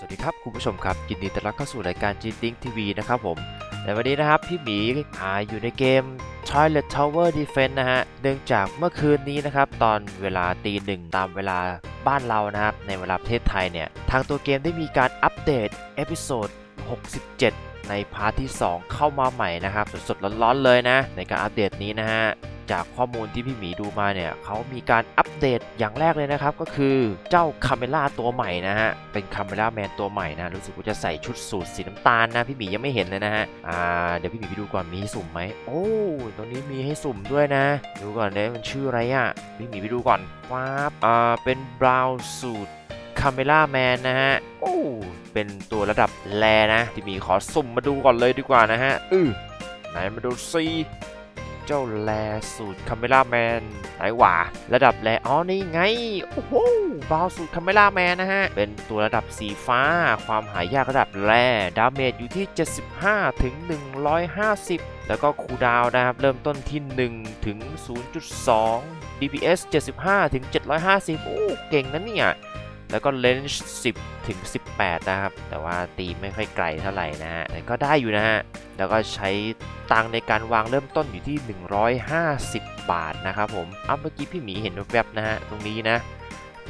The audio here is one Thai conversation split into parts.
สวัสดีครับคุณผู้ชมครับยินดีต้อนรับเข้าสู่รายการ g t i n k TV นะครับผมในวันนี้นะครับพี่หมีอาอยู่ในเกม Toilet Tower Defense นะฮะเนื่องจากเมื่อคืนนี้นะครับ ตอนเวลาตีหนึ่งตามเวลาบ้านเรานะครับ ในเวลาประเทศไทยเนี่ย ทางตัวเกมได้มีการอัปเดตเอพิโซด67 ในพาร์ทที่ 2 เข้ามาใหม่นะครับ สดๆร้อนๆเลยนะ ในการอัปเดตนี้นะฮะ จากข้อมูลที่พี่หมีดูมาเนี่ยเขามีการอัปเดตอย่างแรกเลยนะครับ ก็คือเจ้าคาเมล่าตัวใหม่นะฮะ เป็นคาเมล่าแมนตัวใหม่นะ รู้สึกว่าจะใส่ชุดสูทสีน้ำตาลนะ พี่หมียังไม่เห็นเลยนะฮะ อ่า เดี๋ยวพี่หมีไปดูก่อนมีให้สุ่มไหม โอ้ตรงนี้มีให้สุ่มด้วยนะ ดูก่อนเนี่ยมันชื่ออะไรอะ พี่หมีไปดูก่อนว้าบอ่า เป็นบราวน์สูทคาเมล่าแมนนะฮะ โอ้ เป็นตัวระดับแรนะพี่หมีขอสุ่มมาดูก่อนเลยดีกว่านะฮะ อือไหนมาดูซิ เจ้าแลสูตรคาเมล่าแมนไหนหว่าระดับแลอ๋อนี่ไง โอ้โหบาวสูตรคาเมล่าแมนนะฮะ เป็นตัวระดับสีฟ้า ความหายากระดับแรดาเมจอยู่ที่ 75 ถึง 150แล้วก็คูดาวน์นะครับ เริ่มต้นที่ 1 ถึง 0.2 DPS 75 ถึง 750 โอ้ เก่งนะเนี่ย แล้วก็เลนส์10 ถึง 18 นะครับ แต่ว่าตีไม่ค่อยไกลเท่าไหร่นะฮะแต่ก็ได้อยู่นะฮะ แล้วก็ใช้ตังในการวางเริ่มต้นอยู่ที่ 150 บาทนะครับผมเอาเมื่อกี้พี่หมีเห็นแวบๆนะฮะ ตรงนี้นะ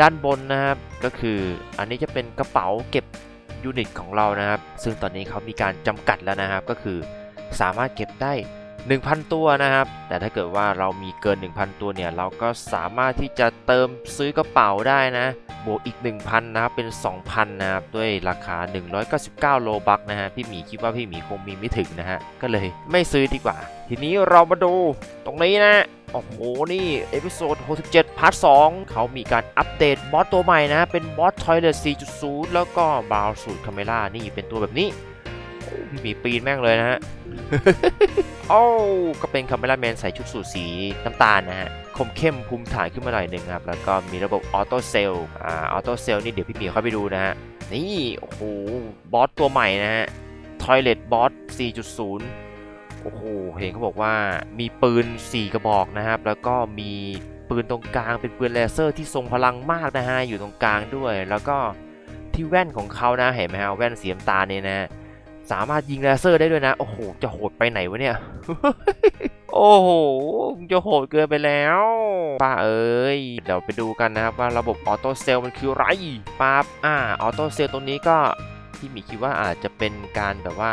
ด้านบนนะครับ ก็คืออันนี้จะเป็นกระเป๋าเก็บยูนิตของเรานะครับ ซึ่งตอนนี้เขามีการจำกัดแล้วนะครับ ก็คือสามารถเก็บได้ 1,000 ตัวนะครับ แต่ถ้าเกิดว่าเรามีเกิน 1,000 ตัวเนี่ย เราก็สามารถที่จะเติมซื้อกระเป๋าได้นะ บวกอีก 1,000 นะครับ เป็น 2,000 นะครับ ด้วยราคา 199 โลบักนะฮะ พี่หมีคิดว่าพี่หมีคงมีไม่ถึงนะฮะ ก็เลยไม่ซื้อดีกว่า ทีนี้เรามาดูตรงนี้นะโอ้โห นี่ เอพิโซด 67 พาร์ท 2 เขามีการอัปเดตบอสตัวใหม่นะ เป็นบอสทอยเลต4.0 แล้วก็บาวสูตรคาเมล่า นี่เป็นตัวแบบนี้ พี่หมีปีนแม่งเลยนะฮะ โอ้ ก็เป็นคาเมล่าแมนใส่ชุดสูทสีน้ำตาลนะฮะ คมเข้มภูมิฐานขึ้นมาหน่อยหนึ่งครับ แล้วก็มีระบบออโต้เซลล์อ่าออโต้เซลล์นี่เดี๋ยวพี่หมีเข้าไปดูนะฮะ นี่ โอ้โห บอสตัวใหม่นะฮะทอยเลตบอส 4.0 โอ้โห เห็นเขาบอกว่ามีปืน 4 กระบอกนะครับ แล้วก็มีปืนตรงกลางเป็นปืนเลเซอร์ที่ทรงพลังมากนะฮะ อยู่ตรงกลางด้วย แล้วก็ที่แว่นของเขานะ เห็นไหมฮะ แว่นสีน้ำตาลเนี่ยนะ สามารถยิงเลเซอร์ได้ด้วยนะ โอ้โห จะโหดไปไหนวะเนี่ย โอ้โห จะโหดเกินไปแล้ว ป้าเอ้ย เดี๋ยวไปดูกันนะครับว่าระบบออโต้เซลล์มันคืออะไรปั๊บอ่า ออโต้เซลล์ตรงนี้ก็ที่มีคิดว่าอาจจะเป็นการแบบว่า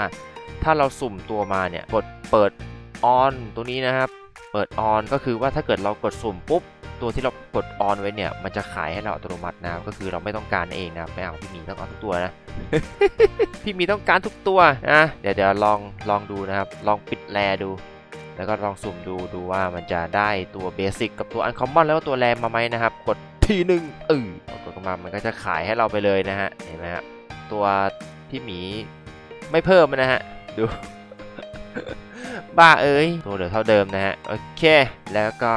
ถ้าเราสุ่มตัวมาเนี่ย กดเปิดออนตัวนี้นะครับ เปิดออนก็คือว่าถ้าเกิดเรากดสุ่มปุ๊บ ตัวที่เรากดออนไว้เนี่ย มันจะขายให้เราอัตโนมัตินะครับก็คือเราไม่ต้องการเองนะครับไม่เอาพี่หมีต้องเอาทุกตัวนะ พี่หมีต้องการทุกตัวนะเดี๋ยวเดี๋ยวลองลองดูนะครับ ลองปิดแลดู แล้วก็ลองสุ่มดูดูว่ามันจะได้ตัวเบสิกกับตัวอันคอมมอนแล้วก็ตัวแรมมาไหมนะครับ กดทีหนึ่งเออกดลงมามันก็จะขายให้เราไปเลยนะฮะเห็นไหมฮะตัวพี่หมีไม่เพิ่มนะฮะดู บ้าเอ้ยตัวเหลือเท่าเดิมนะฮะโอเค แล้วก็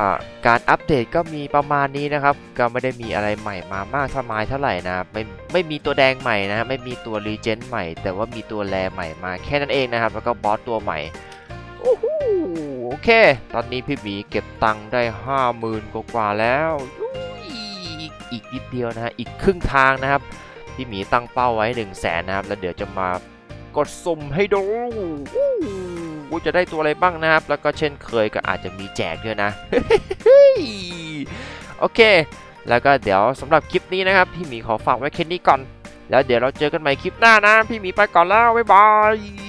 การอัปเดตก็มีประมาณนี้นะครับ ก็ไม่ได้มีอะไรใหม่มามากเท่ามายเท่าไหร่นะไม่ไม่มีตัวแดงใหม่นะไม่มีตัวรีเจนใหม่ แต่ว่ามีตัวแรใหม่มาแค่นั้นเองนะครับ แล้วก็บอสตัวใหม่โอเค ตอนนี้พี่หมีเก็บตังค์ได้ห้าหมื่นกว่าแล้วอีกอีกนิดเดียวนะฮะ อีกครึ่งทางนะครับ พี่หมีตั้งเป้าไว้1นึ่งแสนนะครับ แล้วเดี๋ยวจะมากดสุ่มให้ดู กูจะได้ตัวอะไรบ้างนะครับ แล้วก็เช่นเคยก็อาจจะมีแจกด้วยนะโอเค แล้วก็เดี๋ยวสำหรับคลิปนี้นะครับ พี่หมีขอฝากไว้แค่นี้ก่อน แล้วเดี๋ยวเราเจอกันใหม่คลิปหน้านะ พี่หมีไปก่อนแล้ว บ๊ายบาย